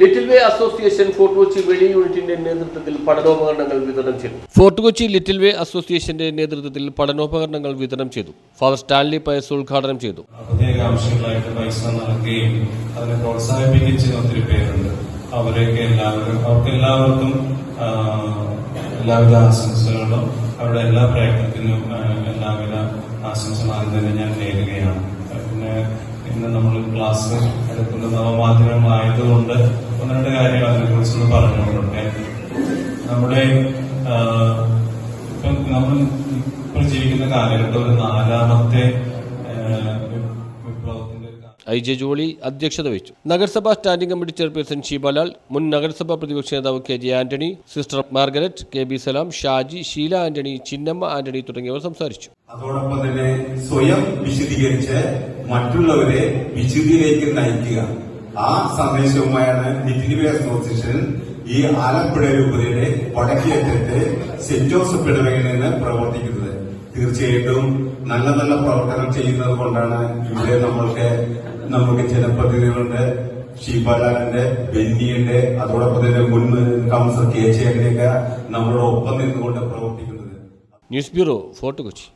Little way association fort Kochi Veli യൂണിറ്റിന്റെ നേതൃത്വത്തിൽ പഠനോപകരണങ്ങൾ വിതരണം ചെയ്തു. ഫോർട്ട് കൊച്ചി ലിറ്റിൽ വേ അസോസിയേഷന്റെ നേതൃത്വത്തിൽ പഠനോപകരണങ്ങൾ വിതരണം ചെയ്തു. ഫാദർ സ്റ്റാൻലി പയസ് ഉദ്ഘാടനം ചെയ്തു. പ്രത്യേകാംശങ്ങളായിട്ട് പൈസ നൽകുകയും അതിനെ പ്രോത്സാഹിപ്പിക്കുകയും ചെയ്യുന്ന ഒത്തിരി പേരുണ്ട്. അവരെയൊക്കെ എല്ലാവരും അവർക്ക് എല്ലാവർക്കും എല്ലാവിധ ആശംസകളും. അവരുടെ എല്ലാ പ്രയത്നത്തിനും എല്ലാവിധ ആശംസകളും ആദ്യം തന്നെ ഞാൻ നേരുകയാണ്. ക്ലാസ് എടുക്കുന്ന നവമാധ്യമങ്ങളായതുകൊണ്ട് ഒന്ന് രണ്ട് കാര്യങ്ങൾ അതിനെക്കുറിച്ചൊന്ന് പറഞ്ഞുകൊണ്ടുണ്ട് നമ്മുടെ ഇപ്പം നമ്മൾ ഇപ്പോൾ ജീവിക്കുന്ന കാലഘട്ടം ഒരു നാലാമത്തെ. ഐ ജെ ജോളി അധ്യക്ഷത വഹിച്ചു. നഗരസഭാ സ്റ്റാൻഡിംഗ് കമ്മിറ്റി ചെയർപേഴ്സൺ ഷീബാലാൽ മുൻ നഗരസഭാ പ്രതിപക്ഷ നേതാവ് K J Antony sister Margaret K B Salam Shaji Sheela Antony Chinnamma Antony തുടങ്ങിയവർ സംസാരിച്ചു. അതോടൊപ്പം തന്നെ സ്വയം വിശദീകരിച്ച് മറ്റുള്ളവരെ വിശുദ്ധിയിലേക്ക് നയിക്കുക. ആ സന്ദേശവുമായാണ് ലിറ്റിലിവേ അസോസിയേഷൻ ഈ ആലപ്പുഴ രൂപതയുടെ വടക്കേറ്റത്തെ സെന്റ് ജോസഫ് ഇടവകയിൽ നിന്ന് പ്രവർത്തിക്കുന്നത്. തീർച്ചയായിട്ടും നല്ല നല്ല പ്രവർത്തനം ചെയ്യുന്നത് കൊണ്ടാണ് ഇവിടെ നമ്മൾക്ക് നമുക്ക് ജനപ്രതിനിധികളുണ്ട് ഷീബാലാലിന്റെ ബെന്നിയുടെ അതോടൊപ്പം തന്നെ മുൻ കൗൺസിലർ കെ ചേട്ടനെയൊക്കെ നമ്മളോടൊപ്പം നിന്നുകൊണ്ട് പ്രവർത്തിക്കുന്നത്. News bureau fort Kochi.